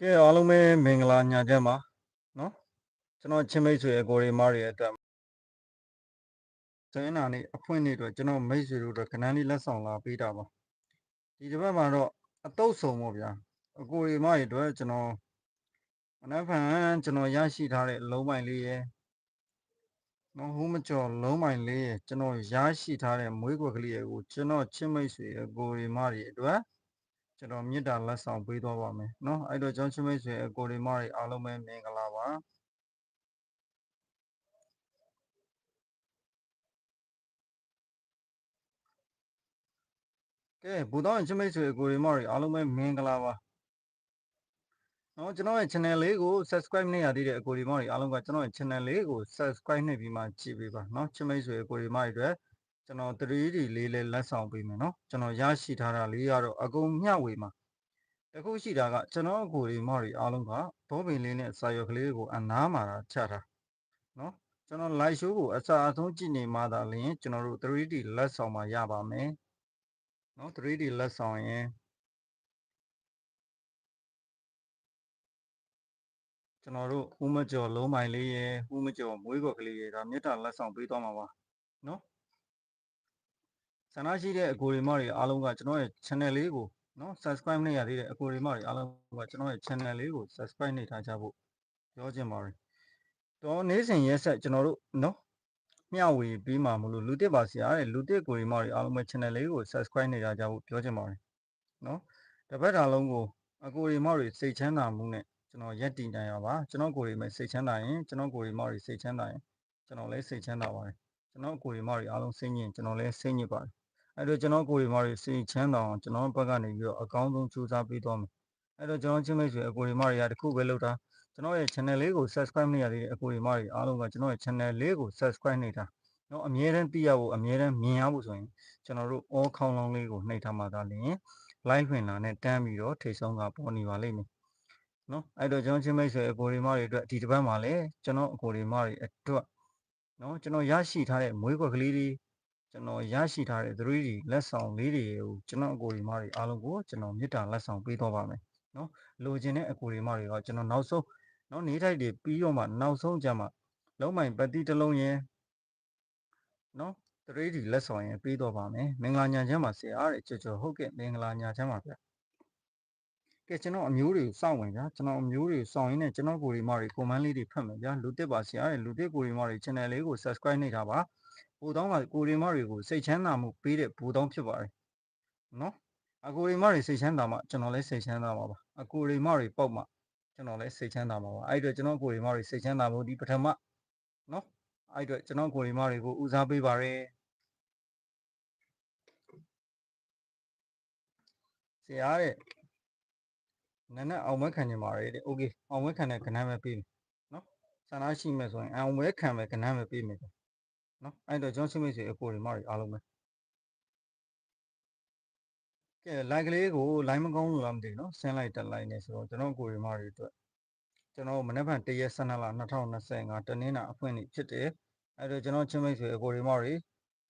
ကဲအားလုံးပဲမင်္ဂလာညာချက်ပါနော်ကျွန်တော်ချင်းမိတ်ဆွေအကိုရီမားတွေအတွက်ဇင်းနာနေအဖွင့်နေအတွက်ကျွန်တော်မိတ်ဆွေတို့အတွက်ခဏလေးလက်ဆောင်လာပေးတာပါဒီတစ်ပတ်မှာတော့အတုပ်ဆုံးပေါ့ဗျာအကိုရီမားတွေအတွက်ကျွန်တော်အနက်ဖန်ကျွန်တော်ရရှိထားတဲ့လုံးပိုင်လေးရယ်နော်ဟိုးမကျော်လုံးပိုင်လေးရယ်ကျွန်တော်ရရှိထားတဲ့မွေးကွက်ကလေးရယ်ကိုကျွန်တော်ချင်းမိတ်ဆွေအကိုရီမားတွေအတွက် ကျွန်တော်မေတ္တာလက်ဆောင်ပေးသွားပါမယ်เนาะအဲ့တော့ကျွန်တော်ချင်းမိတ်ဆွေအကိုဒီမတွေအားလုံးပဲမင်္ဂလာပါကဲဘူတော်ချင်းမိတ်ဆွေအကိုဒီမတွေအားလုံးပဲမင်္ဂလာပါเนาะကျွန်တော်ရဲ့ channel လေးကို subscribe နေရသေးတဲ့အကိုဒီမတွေအားလုံးကကျွန်တော်ရဲ့ channel လေးကို subscribe နှိပ်ပြီးမှကြည့်ပေးပါเนาะချင်းမိတ်ဆွေအကိုဒီမတွေအတွက် ကျွန်တော် 3D လေးလေးလက်ဆောင်ပေးမယ်เนาะကျွန်တော်ရရှိထားတာလေးကတော့အကုန်မျှဝေမှာတခုရှိတာကကျွန်တော်အကိုဒီမော်ရီအားလုံးကဘောပင်လေးနဲ့စာရွက်ကလေးကိုအနားမှာချတာနော်ကျွန်တော် live show ကိုအစာအဆုံးကြည့်နေမှသာလျှင်ကျွန်တော်တို့ 3D လက်ဆောင်မှာရပါမယ်နော် 3D လက်ဆောင်ရင်ကျွန်တော်တို့ဦးမကျော်လုံးမိုင်လေးရယ်ဦးမကျော်မွေးကော်ကလေးရယ်ဒါမေတ္တာလက်ဆောင်ပေးသွားမှာပါနော် ဆန္ဒရှိတဲ့အကိုရီမတွေအားလုံးကကျွန်တော်ရဲ့ channel လေးကိုနော် subscribe လုပ်ရသေးတဲ့အကိုရီမတွေအားလုံးကကျွန်တော်ရဲ့ channel လေးကို subscribe နေထားကြဖို့ပြောချင်ပါတယ်တော့နေ့စဉ်ရက်ဆက်ကျွန်တော်တို့နော်မျှဝေပြီးမှမလို့လူတစ်ပါဆရာတဲ့လူတစ်ကိုရီမတွေအားလုံးပဲ channel လေးကို subscribe နေကြဖို့ပြောချင်ပါတယ်နော်တစ်ပတ်တာလုံးကိုအကိုရီမတွေစိတ်ချမ်းသာမှုနဲ့ကျွန်တော်ရက်တည်နိုင်ရပါကျွန်တော်ကိုရီမစိတ်ချမ်းသာရင်ကျွန်တော်ကိုရီမတွေစိတ်ချမ်းသာရင်ကျွန်တော်လည်းစိတ်ချမ်းသာပါတယ်ကျွန်တော်ကိုရီမတွေအားလုံးစိတ်ညစ်ကျွန်တော်လည်းစိတ်ညစ်ပါတယ် အဲ့တော့ကျွန်တော်ကိုရီမတွေစိတ်ချမ်းသာအောင်ကျွန်တော်ဘက်ကနေပြီးတော့အကောင်းဆုံးကြိုးစားပေးသွားမယ်အဲ့တော့ကျွန်တော်ချင်းမိတ်ဆွေအကိုရီမတွေကတခုပဲလုပ်တာကျွန်တော်ရဲ့ channel လေးကို subscribe လုပ်ရသေးတဲ့အကိုရီမတွေအားလုံးကကျွန်တော်ရဲ့ channel လေးကို subscribe နေတာနော်အမြဲတမ်းသိရဖို့အမြဲတမ်းမြင်ရဖို့ဆိုရင်ကျွန်တော်တို့ all ခေါင်းလောင်းလေးကိုနှိပ်ထားမှသာလျှင် live ဝင်လာနဲ့တန်းပြီးတော့ထိတ်ဆုံးကပေါ်နေပါလိမ့်မယ်နော်အဲ့တော့ကျွန်တော်ချင်းမိတ်ဆွေအကိုရီမတွေအတွက်ဒီတစ်ပတ်မှာလည်းကျွန်တော်အကိုရီမတွေအတွက်နော်ကျွန်တော်ရရှိထားတဲ့မွေးကွက်ကလေးတွေ ကျွန်တော်ရရှိထားတဲ့ 3D လက်ဆောင်လေးတွေကိုကျွန်တော်အကိုရီမတွေအားလုံးကိုကျွန်တော်မေတ္တာလက်ဆောင်ပေးသွားပါမယ်နော်လိုချင်တဲ့အကိုရီမတွေကကျွန်တော်နောက်ဆုံးနော်နေထိုက်တွေပြီးတော့မှနောက်ဆုံးကြမှာလုံးမိုင်ပတိတစ်လုံးရင်နော် 3D လက်ဆောင်ရင်ပေးတော့ပါမယ်မင်္ဂလာညာချမ်းပါဆရာတဲ့ကြော်ကြော်ဟုတ်ကဲ့မင်္ဂလာညာချမ်းပါဗျကဲကျွန်တော်အမျိုးတွေစောင့်ဝင်ဗျာကျွန်တော်အမျိုးတွေစောင့်ရင်းနဲ့ကျွန်တော်ကိုရီမတွေ comment လေးတွေဖတ်မယ်ဗျာလူတစ်ပါဆရာတဲ့လူတစ်ကိုရီမတွေ channel လေးကို subscribe နှိပ်ထားပါ ဘူတောင်းကကိုရီမတွေကိုစိတ်ချမ်းသာမှုပေးတဲ့ဘူတောင်းဖြစ်ပါတယ်နော်အကိုရီမတွေစိတ်ချမ်းသာမှကျွန်တော်လည်းစိတ်ချမ်းသာပါပါအကိုရီမတွေပေါက်မှကျွန်တော်လည်းစိတ်ချမ်းသာပါပါအဲ့အတွက်ကျွန်တော်ကိုရီမတွေစိတ်ချမ်းသာဖို့ဒီပထမနော်အဲ့အတွက်ကျွန်တော်ကိုရီမတွေကိုဦးစားပေးပါရယ်ဆရာတဲ့နနက်အောင်မခံနေပါရတဲ့โอเคအောင်မခံတဲ့ကဏ္ဍပဲပေးမယ်နော်ဆန္ဒရှိမယ်ဆိုရင်အောင်မခံပဲကဏ္ဍပဲပေးမယ် နော်အဲ့တော့ကျွန်တော်ရှိမိတ်ဆွေအကိုရီမတွေအားလုံးပဲကဲ like လေးကို line မကောင်းလို့လားမသိဘူးနော်ဆင်းလိုက်တက်လိုက်နေဆိုတော့ကျွန်တော်ကိုရီမတွေအတွက်ကျွန်တော်မနေ့ကတရက်12လ2025တနင်္လာအဖွင့်နေ့ဖြစ်တယ်အဲ့တော့ကျွန်တော်ချင်းမိတ်ဆွေအကိုရီမတွေ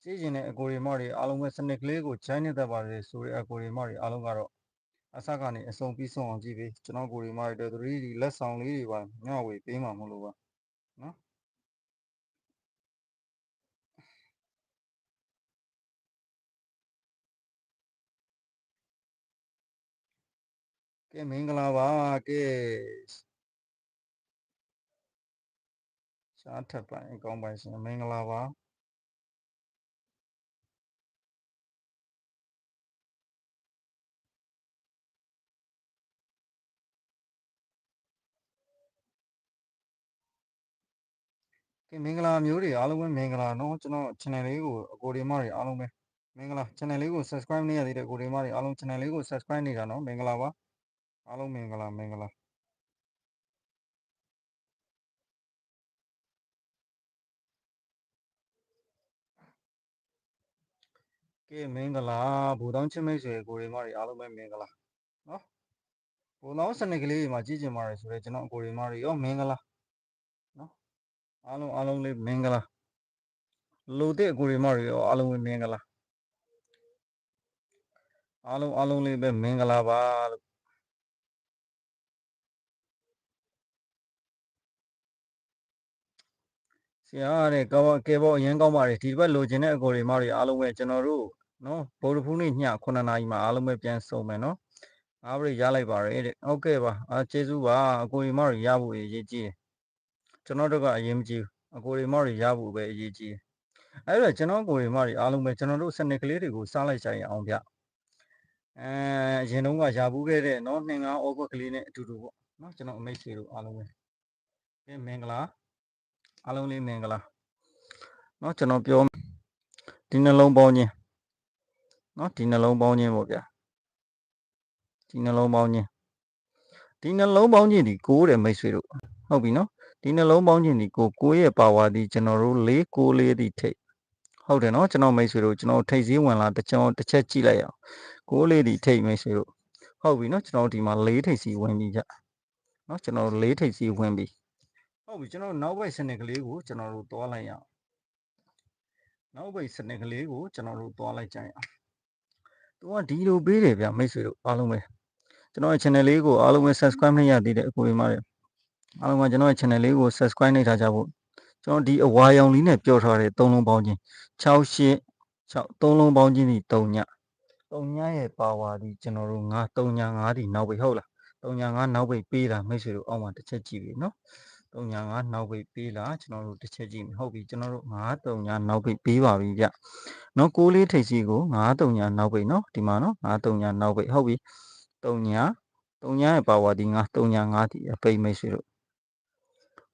စီးကျင်တဲ့အကိုရီမတွေအားလုံးပဲစနစ်ကလေးကိုချိုင်းနေတတ်ပါတယ်ဆိုတဲ့အကိုရီမတွေအားလုံးကတော့အစကနေအဆုံးပြီးဆုံးအောင်ကြည့်ပေးကျွန်တော်ကိုရီမတွေအတွက် 3D လက်ဆောင်လေးတွေပါညဝေပေးမှာမဟုတ်လို့ပါနော် ကဲမင်္ဂလာပါကဲရှားထပ်ပိုင်းအကောင်းပိုင်းရှင်မင်္ဂလာပါကဲမင်္ဂလာမျိုးတွေအားလုံးပဲမင်္ဂလာနော်ကျွန်တော် channel လေးကိုအကိုဒီမတွေအားလုံးပဲမင်္ဂလာ channel လေးကို subscribe နေရသေးတဲ့ကိုဒီမတွေအားလုံး channel လေးကို subscribe နေတာနော်မင်္ဂလာပါ အားလုံးမင်္ဂလာမင်္ဂလာကဲမင်္ဂလာဘူတောင်းချင်းမိတ်ဆွေကိုဒီမတွေအားလုံးပဲမင်္ဂလာနော်ဘူတောင်းစနစ်ကလေးတွေမှာကြည့်ကြပါရဆိုတော့ကျွန်တော်အကိုဒီမတွေရောမင်္ဂလာနော်အားလုံးအားလုံးလေးမင်္ဂလာလူတဲ့အကိုဒီမတွေရောအားလုံးပဲမင်္ဂလာအားလုံးအားလုံးလေးပဲမင်္ဂလာပါလို့ ဆရာကတဲ့ကောင်းကဲပေါ့အရင်ကောင်းပါတယ်ဒီဘက်လိုချင်တဲ့အကိုတွေမတွေအားလုံးပဲကျွန်တော်တို့နော်ဗုဒ္ဓဖူးနေ့ည9နာရီမှာအားလုံးပဲပြန်ဆုံမယ်နော်အားပရိရလိုက်ပါရတဲ့ဟုတ်ကဲ့ပါအာကျေးဇူးပါအကိုတွေမတွေရဖို့အရေးကြီးတယ်ကျွန်တော်တို့ကအရင်မကြည့်ဘူးအကိုတွေမတွေရဖို့ပဲအရေးကြီးတယ်အဲ့တော့ကျွန်တော်ကိုတွေမတွေအားလုံးပဲကျွန်တော်တို့စနစ်ကလေးတွေကိုစားလိုက်ကြရအောင်ဗျအဲအရင်တုန်းကရာဘူးခဲ့တဲ့နော်နှင်ငါဩကွက်ကလေးနဲ့အတူတူပေါ့နော်ကျွန်တော်အမိတ်ဆွေတို့အားလုံးပဲကဲမင်္ဂလာ အားလုံးလေးမင်္ဂလာเนาะကျွန်တော်ပြောဒီနှလုံးပေါင်းခြင်းเนาะဒီနှလုံးပေါင်းခြင်းပေါ့ဗျာဒီနှလုံးပေါင်းခြင်းဒီနှလုံးပေါင်းခြင်းဒီကိုးတဲ့မိတ်ဆွေတို့ဟုတ်ပြီเนาะဒီနှလုံးပေါင်းခြင်းဒီကိုကိုးရဲ့ပါဝါဒီကျွန်တော်တို့လေးကိုးလေးဒီထိတ်ဟုတ်တယ်เนาะကျွန်တော်မိတ်ဆွေတို့ကျွန်တော်ထိတ်စည်းဝင်လာတစ်ချောင်းတစ်ချက်ကြည့်လိုက်အောင်ကိုးလေးဒီထိတ်မိတ်ဆွေတို့ဟုတ်ပြီเนาะကျွန်တော်ဒီမှာလေးထိတ်စီဝင်ပြီကြเนาะကျွန်တော်လေးထိတ်စီဝင်ပြီ ဟုတ်ပြီကျွန်တော်နောက်ဘက်စနစ်ကလေးကိုကျွန်တော်တို့တွားလိုက်ရအောင်နောက်ပိတ်စနစ်ကလေးကိုကျွန်တော်တို့သွားလိုက်ကြရအောင်။သူကဒီလိုပေးတယ်ဗျမိတ်ဆွေတို့အားလုံးပဲကျွန်တော်ရဲ့ channel လေးကိုအားလုံးပဲ subscribe နှိပ်ရသေးတယ်အကိုတွေမှာအားလုံးကကျွန်တော်ရဲ့ channel လေးကို subscribe နှိပ်ထားကြဖို့ကျွန်တော်ဒီအဝါရောင်လေးနဲ့ပြောထားတဲ့သုံးလုံးပေါင်းခြင်း68 6သုံးလုံးပေါင်းခြင်းဒီ3ည3ညရဲ့ပါဝါဒီကျွန်တော်တို့9 3ည9ဒီနောက်ပိတ်ဟုတ်လား3ည9နောက်ပိတ်ပေးတာမိတ်ဆွေတို့အောက်မှာတစ်ချက်ကြည့်ပြီနော် 305နောက်ပိတ်ပေးလာကျွန်တော်တို့တစ်ချက်ကြည့်မယ်ဟုတ်ပြီကျွန်တော်တို့935နောက်ပိတ်ပေးပါပြီဗျနော်6လေးထိပ်စီကို935နောက်ပိတ်နော်ဒီမှာနော်935နောက်ပိတ်ဟုတ်ပြီ3ညာ3ညာရဲ့ပါဝါဒီ9 305ဒီအပိတ်မိတ်ဆွေတို့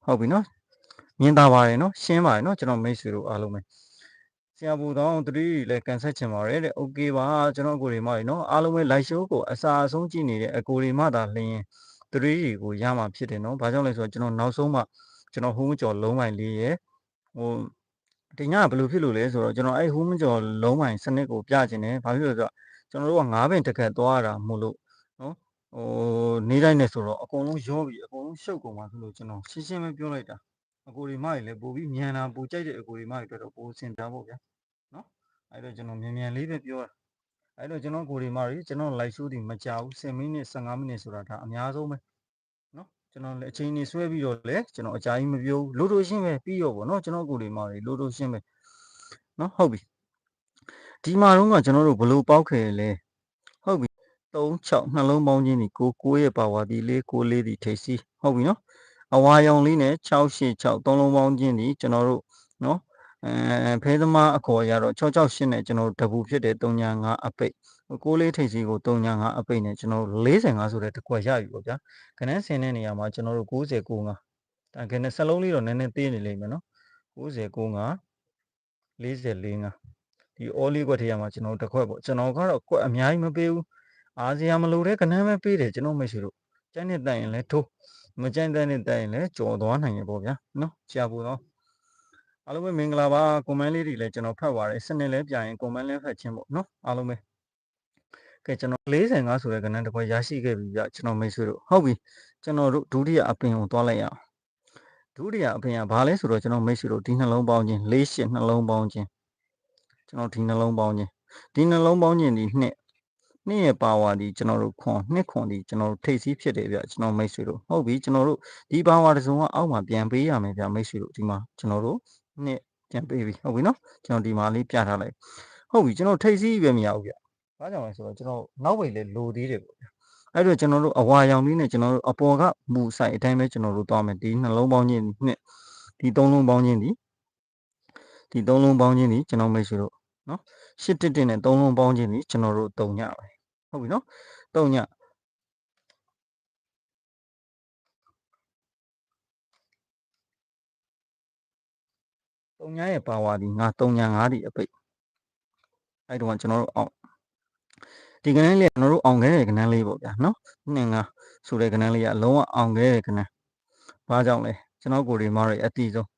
ဟုတ်ပြီနော်မြင်သာပါတယ်နော်ရှင်းပါတယ်နော်ကျွန်တော်မိတ်ဆွေတို့အားလုံးပဲဆရာဘူတောင်း3လည်းကန်ဆက်ချင်ပါတယ်တဲ့ okay ပါကျွန်တော်အကိုတွေမတွေနော်အားလုံးပဲ live show ကိုအစာအဆုံးကြည့်နေတဲ့အကိုတွေမသာလင်း 3တွေကိုရမှာဖြစ်တယ်နော်ဘာကြောင့်လဲဆိုတော့ကျွန်တော်နောက်ဆုံးမှကျွန်တော်ဟိုးမကျော်လုံးပိုင်လေးရဲ့ဟိုဒီညကဘယ်လိုဖြစ်လို့လဲဆိုတော့ကျွန်တော်အဲ့ဟိုးမကျော်လုံးပိုင်စနစ်ကိုပြချင်တယ်ဘာဖြစ်လို့လဲဆိုတော့ကျွန်တော်တို့က9ပင်တစ်ခက်သွားရတာမို့လို့နော်ဟိုနေတိုင်းနဲ့ဆိုတော့အကုန်လုံးရောပြီးအကုန်လုံးရှုပ်ကုန်ပါဆိုလို့ကျွန်တော်ရှင်းရှင်းပဲပြောလိုက်တာအကိုတွေမတွေလည်းပို့ပြီးမြန်တာပို့ကြိုက်တဲ့အကိုတွေမတွေအတွက်တော့ပို့စင်တာပေါ့ဗျာနော်အဲ့တော့ကျွန်တော်မြန်မြန်လေးပဲပြောတာ အဲ့တော့ကျွန်တော်ကိုတွေမတွေကျွန်တော် live show ဒီမကြောက်10မိနစ်15မိနစ်ဆိုတာဒါအများဆုံးပဲနော်ကျွန်တော်လည်းအချိန်နေဆွဲပြီးတော့လေကျွန်တော်အကြာကြီးမပြောဘူးလို့လို့ရှင်းပဲပြီးရောပေါ့နော်ကျွန်တော်ကိုတွေမတွေလို့လို့ရှင်းပဲနော်ဟုတ်ပြီဒီမှာတော့ကကျွန်တော်တို့ဘလို့ပေါက်ခဲ့လဲဟုတ်ပြီ3 6နှလုံးပေါင်းခြင်းဒီကို9ရဲ့ပါဝါဒီလေး9လေးဒီထိပ်စီဟုတ်ပြီနော်အဝါရောင်လေးနဲ့6 8 6သုံးလုံးပေါင်းခြင်းဒီကျွန်တော်တို့နော် အဲဖဲသမားအခေါ်ရတော့668နဲ့ကျွန်တော်တို့တပူဖြစ်တဲ့305အပိတ်ကိုလေးထိပ်စီကို305အပိတ်နဲ့ကျွန်တော်တို့45ဆိုတဲ့တကွက်ရပြီပေါ့ဗျာခဏဆင်းတဲ့နေရာမှာကျွန်တော်တို့90 95ဒါခဏစလုံးလေးတော့နည်းနည်းသေးနေလိမ့်မယ်နော်90 95 44 5ဒီအော်လီကွက်ထဲမှာကျွန်တော်တို့တစ်ခွက်ပေါ့ကျွန်တော်ကတော့ကွက်အများကြီးမပေးဘူးအားစရာမလိုတဲ့ကနန်းပဲပေးတယ်ကျွန်တော်မိတ်ဆွေတို့ကျန်းနေတိုင်ရင်လည်းထိုးမကျန်းတဲ့နေတိုင်ရင်လည်းကြော်သွားနိုင်ရပေါ့ဗျာနော်ကြာဖို့တော့ အားလုံးပဲမင်္ဂလာပါကွန်မန့်လေးတွေလည်းကျွန်တော်ဖတ်ပါတယ်စနစ်လည်းပြရင်ကွန်မန့်လည်းဖတ်ခြင်းပေါ့နော်အားလုံးပဲကဲကျွန်တော်45ဆိုတဲ့ကဏ္ဍတစ်ခွက်ရရှိခဲ့ပြီဗျကျွန်တော်မိတ်ဆွေတို့ဟုတ်ပြီကျွန်တော်တို့ဒုတိယအပင်ကိုသွားလိုက်ရအောင်ဒုတိယအပင်ကဘာလဲဆိုတော့ကျွန်တော်မိတ်ဆွေတို့ဒီနှလုံးပေါင်းခြင်း၄ရှစ်နှလုံးပေါင်းခြင်းကျွန်တော်ဒီနှလုံးပေါင်းခြင်းဒီနှလုံးပေါင်းခြင်းဒီနှစ်နှစ်ရဲ့ပါဝါဒီကျွန်တော်တို့ခွန်နှစ်ခွန်ဒီကျွန်တော်တို့ထိတ်စီးဖြစ်တယ်ဗျကျွန်တော်မိတ်ဆွေတို့ဟုတ်ပြီကျွန်တော်တို့ဒီပါဝါတစ်စုံကအောက်မှာပြန်ပေးရမယ်ဗျမိတ်ဆွေတို့ဒီမှာကျွန်တော်တို့ နှစ်ပြန်ပေးပြီဟုတ်ပြီနော်ကျွန်တော်ဒီမှာလေးပြထားလိုက်ဟုတ်ပြီကျွန်တော်ထိတ်စီးပဲမရဘူးဗျဘာကြောင့်လဲဆိုတော့ကျွန်တော်နောက်ဝိတ်လေးလိုသေးတယ်ပေါ့ဗျအဲ့တော့ကျွန်တော်တို့အဝါရောင်လေးနဲ့ကျွန်တော်တို့အပေါ်ကမူဆိုင်အတိုင်းပဲကျွန်တော်တို့သွားမယ်ဒီနှလုံးပေါင်းခြင်းနှစ်ဒီသုံးလုံးပေါင်းခြင်းဒီဒီသုံးလုံးပေါင်းခြင်းဒီကျွန်တော်မိတ်ဆွေတို့နော်ရှစ်တစ်တစ်နဲ့သုံးလုံးပေါင်းခြင်းဒီကျွန်တော်တို့တုံညပဲဟုတ်ပြီနော်တုံည တုံညရဲ့ပါဝါဒီငါတုံညငါးဒီအပိတ်အဲ့တော့ကျွန်တော်တို့အောင်ဒီကနန်းလေးကျွန်တော်တို့အောင်ခဲ့တဲ့ကနန်းလေးပေါ့ဗျာနော်နှစ်ငါဆိုတဲ့ကနန်းလေးကအလုံးဝအောင်ခဲ့တဲ့ကနန်းဘာကြောင့်လဲကျွန်တော်ကိုရီမားရဲ့အတီးဆုံး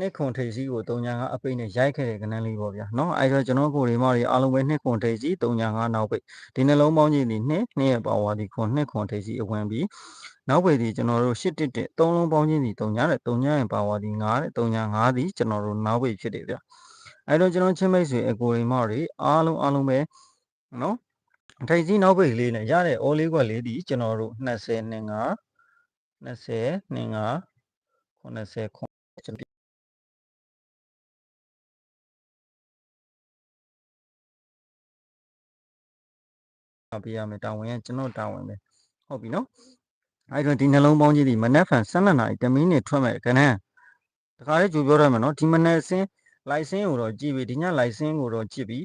နော်နှစ်ခွန်ထိပ်စီးကို305အပိတ်နဲ့ရိုက်ခဲ့တဲ့ကနန်းလေးပေါ့ဗျာနော်အဲ့တော့ကျွန်တော်ကိုရီမားတွေအားလုံးပဲနှစ်ခွန်ထိပ်စီး305နောက်ပိတ်ဒီနှလုံးပေါင်းကြီးဒီနှစ်နှစ်ရဲ့ပါဝါဒီခွန်နှစ်ခွန်ထိပ်စီးအဝင်ပြီးနောက်ပိတ်ဒီကျွန်တော်တို့8တစ်တစ်သုံးလုံးပေါင်းချင်းဒီ3ညတဲ့3ညရဲ့ပါဝါဒီ9တဲ့305ဒီကျွန်တော်တို့နောက်ပိတ်ဖြစ်တယ်ဗျာအဲ့တော့ကျွန်တော်ချင်းမိတ်ဆွေအကိုရီမားတွေအားလုံးအားလုံးပဲနော်ထိုင်စီနောက်ပိတ်လေးနဲ့ရတဲ့အော်လေးကွက်လေးဒီကျွန်တော်တို့20နဲ့5 20နဲ့5 90 ပေးရမယ်တာဝန်ကကျွန်တော်တာဝန်ပဲဟုတ်ပြီနော်အဲ့တော့ဒီနှလုံးပေါင်းကြီးဒီမနက်ဖြန်12နာရီ10မိနစ်ထွက်မဲ့ခဏတခါလေးကြိုပြောရမယ်နော်ဒီမနက်စင်းလိုက်စင်းကိုတော့ကြည့်ပြီဒီညလိုက်စင်းကိုတော့ကြည့်ပြီ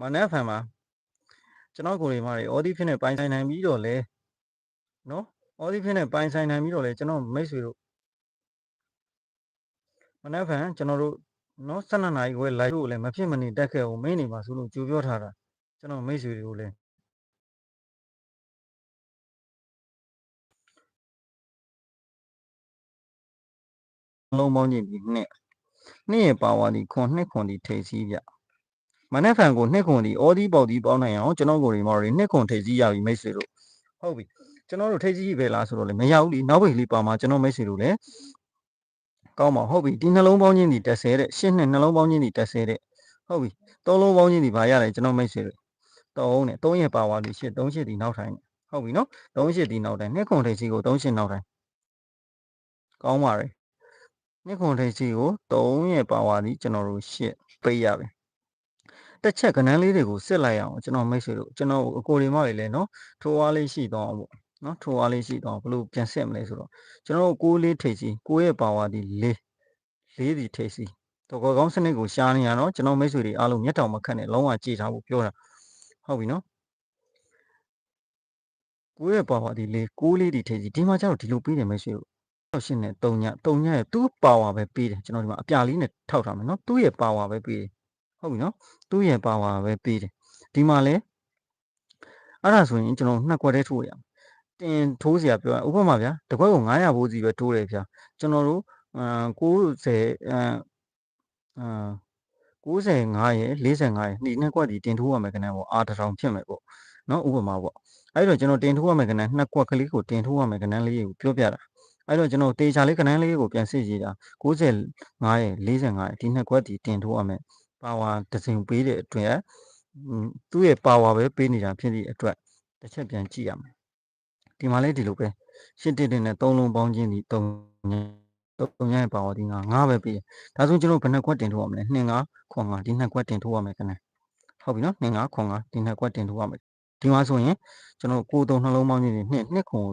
မနက်ဖြန်မှာကျွန်တော်ကိုယ်တွေမှာတွေအော်ဒီဖြစ်နေပိုင်ဆိုင်နိုင်ပြီးတော့လဲနော်အော်ဒီဖြစ်နေပိုင်ဆိုင်နိုင်ပြီးတော့လဲကျွန်တော်မိတ်ဆွေတို့မနက်ဖြန်ကျွန်တော်တို့နော်12နာရီခွဲ live ကိုလည်းမဖြစ်မနေတက်ခဲ့အောင်မင်းနေပါဆိုလို့ကြိုပြောထားတာကျွန်တော်မိတ်ဆွေတွေကိုလည်း လုံးပေါင်းကြည့်ပြီးနှစ်နှစ်ရဲ့ပါဝါဒီခွန်နှစ်ခွန်ဒီထိပ်စီးပြမနက်ဖြန်ကိုနှစ်ခွန်ဒီအော်ဒီပေါက်ဒီပေါင်းနိုင်အောင်ကျွန်တော်ကိုယ်တွေမော်တွေနှစ်ခွန်ထိပ်စီးရပြီမိတ်ဆွေတို့ဟုတ်ပြီကျွန်တော်တို့ထိပ်စီးပဲလားဆိုတော့လေမရဘူးလीနောက်ပိတ်လေးပါမှာကျွန်တော်မိတ်ဆွေတို့လည်းကောင်းပါဟုတ်ပြီဒီနှလုံးပေါင်းချင်းဒီတက်ဆဲတဲ့ရှင်းနှစ်နှလုံးပေါင်းချင်းဒီတက်ဆဲတဲ့ဟုတ်ပြီသုံးလုံးပေါင်းချင်းဒီဘာရတယ်ကျွန်တော်မိတ်ဆွေတို့သုံးနဲ့သုံးရဲ့ပါဝါဒီရှစ်သုံးရှစ်ဒီနောက်ထိုင်ဟုတ်ပြီနော်သုံးရှစ်ဒီနောက်ထိုင်နှစ်ခွန်ထိပ်စီးကိုသုံးရှစ်နောက်ထိုင်ကောင်းပါရဲ့ နှစ်ခွန်ထိပ်စီးကို3ရဲ့ပါဝါဒီကျွန်တော်တို့ရှစ်ပေးရပြီတစ်ချက်ကဏန်းလေးတွေကိုစစ်လိုက်အောင်ကျွန်တော်မိတ်ဆွေတို့ကျွန်တော်အကိုတွေမောက်ရည်လဲနော်ထိုးအားလေးရှိတော့ပေါ့နော်ထိုးအားလေးရှိတော့ဘယ်လိုပြန်ဆက်မလဲဆိုတော့ကျွန်တော်ကိုးလေးထိပ်စီကိုးရဲ့ပါဝါဒီလေးလေးဒီထိပ်စီတော့ကောင်းစနစ်ကိုရှားနေရတော့ကျွန်တော်မိတ်ဆွေတွေအားလုံးမျက်တောင်မခတ်နဲ့လုံးဝကြည်ထားဖို့ပြောတာဟုတ်ပြီနော်ကိုးရဲ့ပါဝါဒီလေးကိုးလေးဒီထိပ်စီဒီမှာကျတော့ဒီလိုပြီးတယ်မိတ်ဆွေတို့တော့ ရှင်းနေ3ည3ညရဲ့သူ့ပါဝါပဲပြီးတယ်ကျွန်တော်ဒီမှာအပြာလေးနဲ့ထောက်ထားမယ်နော်သူ့ရဲ့ပါဝါပဲပြီးတယ်ဟုတ်ပြီနော်သူ့ရဲ့ပါဝါပဲပြီးတယ်ဒီမှာလဲအဲ့ဒါဆိုရင်ကျွန်တော်နှစ်ခွက်တည်းထိုးရအောင်တင်ထိုးเสียပြောရဥပမာဗျာတခွက်ကို900ဘိုးစီပဲထိုးတယ်ဗျာကျွန်တော်တို့အ90အအာ95ရဲ့45ရဲ့ဒီနှစ်ခွက်ဒီတင်ထိုးရမယ်ခဏပေါ့အာတစ်ထောင်ဖြစ်မယ်ပေါ့နော်ဥပမာပေါ့အဲ့တော့ကျွန်တော်တင်ထိုးရမယ်ခဏနှစ်ခွက်ကလေးကိုတင်ထိုးရမယ်ခဏလေးကိုပြောပြတာ အဲ့တော့ကျွန်တော်တေချာလေးခဏလေးကိုပြန်စစ်ကြည့်တာ95ရဲ့45ရဲ့ဒီနှစ်ခွက်ဒီတင်ထိုးရမယ်ပါဝါတစ်စင်ပေးတဲ့အတွက်သူ့ရဲ့ပါဝါပဲပေးနေတာဖြစ်သည့်အတွက်တစ်ချက်ပြန်ကြည့်ရမယ်ဒီမှာလေးဒီလိုပဲရှင်းတင်တင်နဲ့သုံးလုံးပေါင်းခြင်းဒီသုံးသုံးရရဲ့ပါဝါဒီငါငါပဲပေးတယ်ဒါဆိုကျွန်တော်ဘယ်နှခွက်တင်ထိုးရမလဲ2 5ခွန်5ဒီနှစ်ခွက်တင်ထိုးရမယ်ခဏဟုတ်ပြီနော်2 5ခွန်5ဒီနှစ်ခွက်တင်ထိုးရမယ်ဒီမှာဆိုရင်ကျွန်တော်ကိုသုံးနှလုံးပေါင်းခြင်းဒီနှစ်နှစ်ခွန်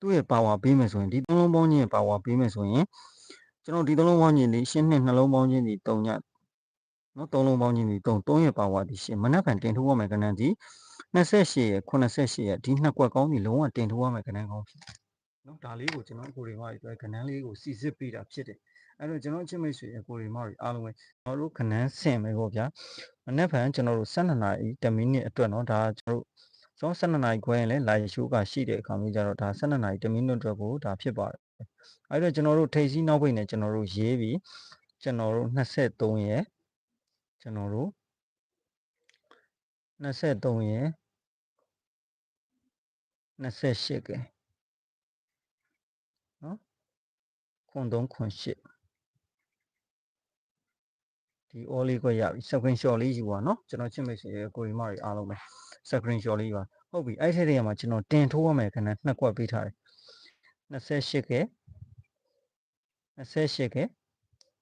သူ့ရဲ့ပါဝါပေးမယ်ဆိုရင်ဒီသုံးလုံးပေါင်းခြင်းရဲ့ပါဝါပေးမယ်ဆိုရင်ကျွန်တော်ဒီသုံးလုံးပေါင်းခြင်းဒီရှင်းနှစ်နှလုံးပေါင်းခြင်းဒီ3ညနော်သုံးလုံးပေါင်းခြင်းဒီ3 3ရဲ့ပါဝါဒီရှင်းမနက်ဖြန်တင်ထိုးရမယ်ကဏ္ဍဒီ28ရဲ့88ရဲ့ဒီနှစ်ကွက်ကောင်းဒီလုံးဝတင်ထိုးရမယ်ကဏ္ဍကောင်းဖြစ်တယ်နော်ဒါလေးကိုကျွန်တော်ကိုရီမာတွေအတွက်ကဏ္ဍလေးကိုစီစစ်ပေးတာဖြစ်တယ်အဲ့တော့ကျွန်တော်အချင်းမိတ်ဆွေရဲ့ကိုရီမာတွေအားလုံးပဲကျွန်တော်တို့ကဏ္ဍဆင်မယ်ပေါ့ဗျာမနက်ဖြန်ကျွန်တော်တို့12နာရီ10မိနစ်အတွက်နော်ဒါကျွန်တော်တို့ ကျွန်တော်12နာရီခွဲရင်လည်း live show ကရှိတဲ့အခါမျိုးကြတော့ဒါ12နာရီ10မိနစ်အတွက်ကိုဒါဖြစ်ပါတယ်အဲ့တော့ကျွန်တော်တို့ထိပ်စီးနောက်ပိတ်နဲ့ကျွန်တော်တို့ရေးပြီးကျွန်တော်တို့23ရဲ့ကျွန်တော်တို့23ရဲ့28ကဲနော်ခွန်3ခွန်8 ဒီ all လေးကိုရပြီ screenshot လေးယူပါနော်ကျွန်တော်ချစ်မိတ်ဆွေကိုရီမာတွေအားလုံးပဲ screenshot လေးပါဟုတ်ပြီအဲ့ထက်တည်းမှာကျွန်တော်တင်ထိုးရမယ်ခဏနှစ်ကွက်ပေးထားတယ်28ကဲ28ကဲ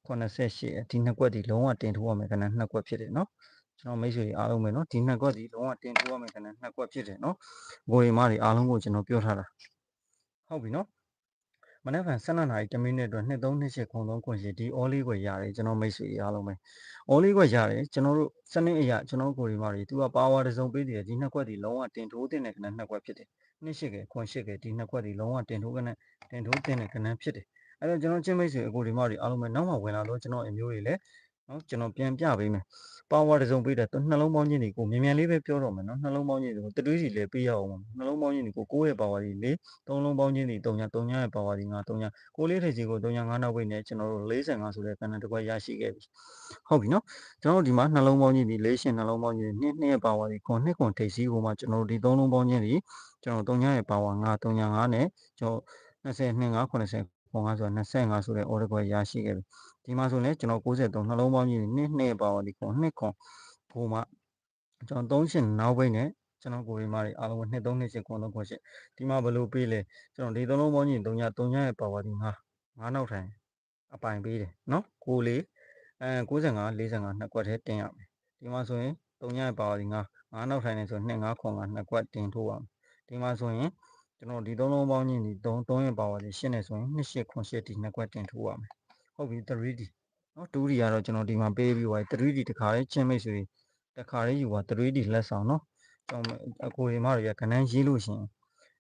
98ဒီနှစ်ကွက်ဒီလုံးဝတင်ထိုးရမယ်ခဏနှစ်ကွက်ဖြစ်တယ်နော်ကျွန်တော်မိတ်ဆွေတွေအားလုံးပဲနော်ဒီနှစ်ကွက်ဒီလုံးဝတင်ထိုးရမယ်ခဏနှစ်ကွက်ဖြစ်တယ်နော်ကိုရီမာတွေအားလုံးကိုကျွန်တော်ပြောထားတာဟုတ်ပြီနော် မနက်ဖြန်12နာရီ10မိနစ်အတွက်2328ခုံသုံးခွင့်ရှိဒီ all လေးကိုရတယ်ကျွန်တော်မိတ်ဆွေအားလုံးပဲ all လေးကိုရတယ်ကျွန်တော်တို့စနစ်အရာကျွန်တော်ကိုဒီမှာဒီသူက power တစ်စုံပေးတယ်ဒီနှစ်ခွက်ဒီလုံးဝတင်ထိုးတင်တဲ့ကဏ္ဍနှစ်ခွက်ဖြစ်တယ်နှစ်ရှိကခွန်ရှိကဒီနှစ်ခွက်ဒီလုံးဝတင်ထိုးကဏ္ဍတင်ထိုးတင်တဲ့ကဏ္ဍဖြစ်တယ်အဲ့တော့ကျွန်တော်ချင်းမိတ်ဆွေအကိုဒီမှာဒီအားလုံးပဲနောက်မှဝင်လာတော့ကျွန်တော်အမျိုးတွေလည်း နော်ကျွန်တော်ပြန်ပြပေးမယ်ပါဝါတစ်စုံပေးတယ်နှလုံးပေါင်းခြင်းတွေကိုမြန်မြန်လေးပဲပြောတော့မယ်နော်နှလုံးပေါင်းခြင်းတွေကိုတတွေးစီလည်းပေးရအောင်နှလုံးပေါင်းခြင်းတွေကိုကိုယ့်ရဲ့ပါဝါဒီလေးသုံးလုံးပေါင်းခြင်းတွေ3ည3ညရဲ့ပါဝါဒီ9 3ညကိုလေးထိပ်စီကို3ည9နောက်ပိတ်နဲ့ကျွန်တော်တို့45ဆိုတဲ့ကဏ္ဍတစ်ခွက်ရရှိခဲ့ပြီဟုတ်ပြီနော်ကျွန်တော်တို့ဒီမှာနှလုံးပေါင်းခြင်းဒီလေးရှင်နှလုံးပေါင်းခြင်းနှစ်နှစ်ရဲ့ပါဝါဒီခွန်နှစ်ခွန်ထိပ်စီကိုမှကျွန်တော်တို့ဒီသုံးလုံးပေါင်းခြင်းတွေကျွန်တော်3ညရဲ့ပါဝါ9 3ည9နဲ့ကျွန်တော်20 2 9 80 ပုံကဆို25ဆိုတဲ့ order ကိုရရှိခဲ့ပြီဒီမှာဆိုရင်ကျွန်တော်63နှလုံးပေါင်းကြီးနှစ်နှစ်ပါပါဒီခွန်နှစ်ခွန်ဘုံမှာကျွန်တော်3ရှင်နောက်ဘိတ်နဲ့ကျွန်တော်ကိုရီမာတွေအားလုံးနှစ်3နှစ်ရှင်ခွန်3ခွန်ရှင်ဒီမှာဘယ်လိုပေးလဲကျွန်တော်ဒီသုံးလုံးပေါင်းကြီး3ည3ညရဲ့ပါပါဒီ9 9နောက်ထိုင်အပိုင်ပေးတယ်နော်6လေးအဲ95 45နှစ်ကွက်ထဲတင်ရမယ်ဒီမှာဆိုရင်3ညရဲ့ပါပါဒီ9ငါးနောက်ထိုင်နေဆို2 5ခွန်က2ကွက်တင်ထိုးအောင်ဒီမှာဆိုရင် ကျွန်တော်ဒီသုံးလုံးပေါင်းချင်းဒီ3 3ရင်ပါဝါစီ8နဲ့ဆိုရင်2 8ခွန်8ဒီ2ကွက်တင်ထိုးရမယ်ဟုတ်ပြီ 3D နော် 2D ကတော့ကျွန်တော်ဒီမှာပေးပြီးသွားပြီ 3D တခါလေးချင်းမိတ်ဆွေတခါလေးယူပါ 3D လက်ဆောင်နော်ကျွန်တော်အကိုရီမတွေကကဏ္ဍရေးလို့ရှရင်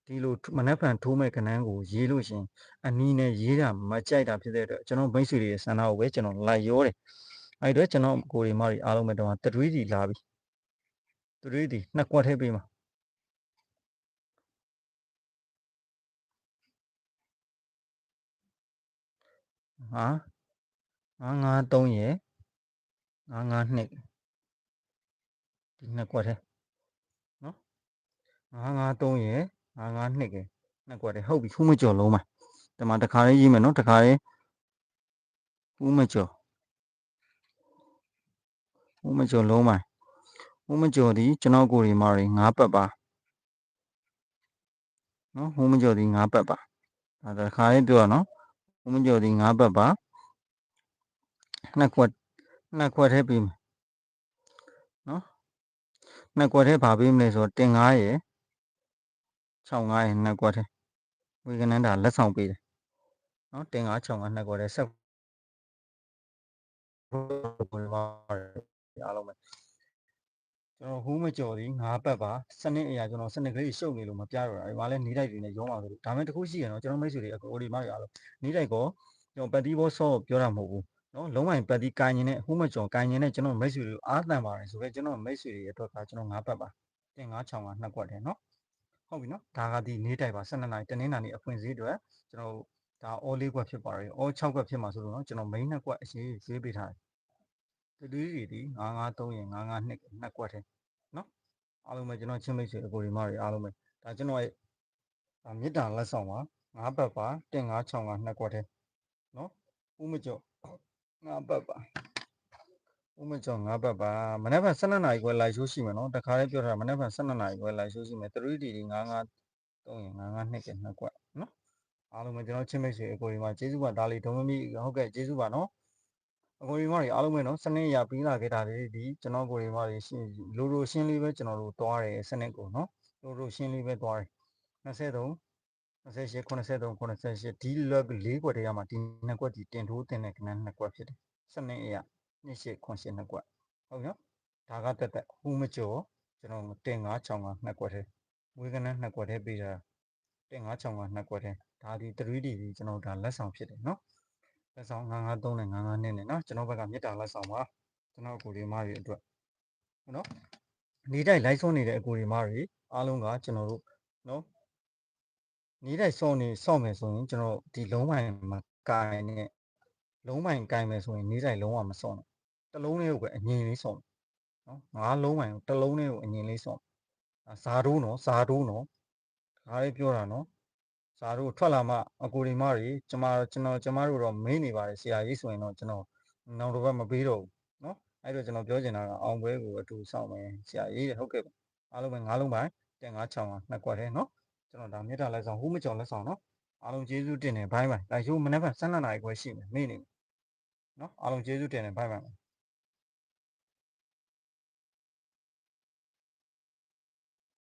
ဒီလိုမနက်ဖြန်ထိုးမဲ့ကဏ္ဍကိုရေးလို့ရှရင်အနီးနဲ့ရေးတာမကြိုက်တာဖြစ်တဲ့အတွက်ကျွန်တော်မိတ်ဆွေတွေရဲ့ဆန္ဒကိုပဲကျွန်တော်လိုက်ရောတယ်အဲ့ဒီတော့ကျွန်တော်ကိုရီမတွေအားလုံးပဲတော့ 3D လာပြီ 3D နှစ်ကွက်ထဲပေးမှာ ဟာငါငါ3ရယ်ငါငါ2ဒီနှစ်ကွက်ထဲနော်ငါငါ3ရယ်ငါငါ2ကယ်နှစ်ကွက်ထဲဟုတ်ပြီဖူးမကျော်လုံးမှာဒီမှာတခါလေးရေးမယ်နော်တခါလေးဖူးမကျော်ဖူးမကျော်လုံးမှာဖူးမကျော်ဒီကျွန်တော်ကိုရီမာရီ9ပတ်ပါနော်ဖူးမကျော်ဒီ9ပတ်ပါဒါတခါလေးပြောရနော် ဖူးမကျော်ဒီ9ပတ်ပါနှစ်ခွက်နှစ်ခွက်ထဲပြီးမယ်နော်နှစ်ခွက်ထဲပါပြီးမလဲဆိုတော့တင်9ရယ်6 9ရယ်နှစ်ခွက်ထဲဝေကနန်းတာလက်ဆောင်ပေးတယ်နော်တင်9 6 9နှစ်ခွက်ထဲဆက်အားလုံးပဲ ကျွန်တော်ဟူးမကြော်သည်9ပတ်ပါစနစ်အရာကျွန်တော်စနစ်ကလေးရှုပ်နေလို့မပြတော့တာဒီမှာလဲနေတိုက်တွေနဲ့ရောမှာဆိုလို့ဒါမဲ့တခုရှိရနော်ကျွန်တော်မိတ်ဆွေတွေအကိုဒီမတွေအားလုံးနေတိုက်ကောကျွန်တော်ပတ်တီးဘောဆော့ပြောတာမဟုတ်ဘူးနော်လုံးဝပတ်တီးကိုင်းရင်နဲ့ဟူးမကြော်ကိုင်းရင်နဲ့ကျွန်တော်မိတ်ဆွေတွေအားတန်ပါတယ်ဆိုတော့ကျွန်တော်မိတ်ဆွေတွေအတွက်ကကျွန်တော်9ပတ်ပါတင်9 6 9နှစ်ကွက်တယ်နော်ဟုတ်ပြီနော်ဒါကဒီနေတိုက်ပါ12နိုင်တနင်္လာနေ့အဖွင့်ဈေးအတွက်ကျွန်တော်ဒါ all ၄ကွက်ဖြစ်ပါတယ် all 6ကွက်ဖြစ်မှာဆိုလို့နော်ကျွန်တော် main နှစ်ကွက်အရေးဈေးပေးထားတယ် တူတူတွေဒီ953ရင်952နှစ်ကွက်ထဲနော်အားလုံးပဲကျွန်တော်ချင်းမိတ်ဆွေအကိုဒီမတွေအားလုံးပဲဒါကျွန်တော်ရဲ့ဒါမြစ်တာလက်ဆောင်ပါ9ပတ်ပါတင်965နှစ်ကွက်ထဲနော်ဦးမကျော်9ပတ်ပါဦးမကျော်9ပတ်ပါမနေ့က12နာရီခွဲလိုက်ရှိုးရှိမယ်နော်တခါလေးပြောထားတာမနေ့က12နာရီခွဲလိုက်ရှိုးရှိမယ် 3D 95 3ရင်95နှစ်ကနှစ်ကွက်နော်အားလုံးပဲကျွန်တော်ချင်းမိတ်ဆွေအကိုဒီမှာကျေးဇူးပါဒါလေးဒုံမမီဟုတ်ကဲ့ကျေးဇူးပါနော် အကိုဒီမတွေအားလုံးပဲနော်စနစ်ရပြီးလာခဲ့တာတွေဒီကျွန်တော်ကိုဒီမတွေရှင်းလိုလိုရှင်းလေးပဲကျွန်တော်တို့သွားတယ်စနစ်ကိုနော်လိုလိုရှင်းလေးပဲသွားတယ်23 28 83 88ဒီလက်၄ကွက်တည်းရမှာဒီနှစ်ကွက်ဒီတင်ထိုးတင်တဲ့ကဏ္ဍနှစ်ကွက်ဖြစ်တယ်စနစ်အရ28 88နှစ်ကွက်ဟုတ်နော်ဒါကတက်တက်ဟူးမကျော်ကျွန်တော်တင်9 65နှစ်ကွက်တည်းဝေကနန်းနှစ်ကွက်တည်းပေးတာတင်9 65နှစ်ကွက်တည်းဒါဒီ 3D ဒီကျွန်တော်ဒါလက်ဆောင်ဖြစ်တယ်နော် လက်ဆောင်953နဲ့952နဲ့နော်ကျွန်တော်ဘက်ကမြစ်တာလက်ဆောင်ပါကျွန်တော်အကူဒီမတွေအတွက်ဟုတ်နော်နေတိုင်းလိုက်ဆုံးနေတဲ့အကူဒီမတွေအားလုံးကကျွန်တော်တို့နော်နေတိုင်းစောနေစော့မယ်ဆိုရင်ကျွန်တော်ဒီလုံးမိုင်မှာကိုင်နဲ့လုံးမိုင်ကိုင်မယ်ဆိုရင်နေတိုင်းလုံးဝမစော့နဲ့တလုံးလေးကိုပဲအငြင်းလေးစော့နော်ငါးလုံးမိုင်ကိုတလုံးလေးကိုအငြင်းလေးစော့ဇာဒိုးနော်ဇာဒိုးနော်ဒါလေးပြောတာနော် ဇာတို့ထွက်လာမှအကိုဒီမတွေကျမကျွန်တော်ကျမတို့တော့မေးနေပါတယ်ဆရာကြီးဆိုရင်တော့ကျွန်တော်နောက်တော့ဘက်မပေးတော့ဘူးเนาะအဲ့တော့ကျွန်တော်ပြောချင်တာကအောင်ပွဲကိုအတူဆောင်မယ်ဆရာကြီးတဲ့ဟုတ်ကဲ့အားလုံးပဲငါးလုံးပိုင်းတင်ငါးချောင်းကနှစ်ကွက်ထဲเนาะကျွန်တော်ဒါမြတ်တာလက်ဆောင်ဟူးမကြောင်လက်ဆောင်เนาะအားလုံးကျေးဇူးတင်တယ်ဘိုင်းဘိုင်းဒါရှိုးမနေ့က12နာရီခွဲရှိမယ်မေ့နေမယ်เนาะအားလုံးကျေးဇူးတင်တယ်ဘိုင်းဘိုင်း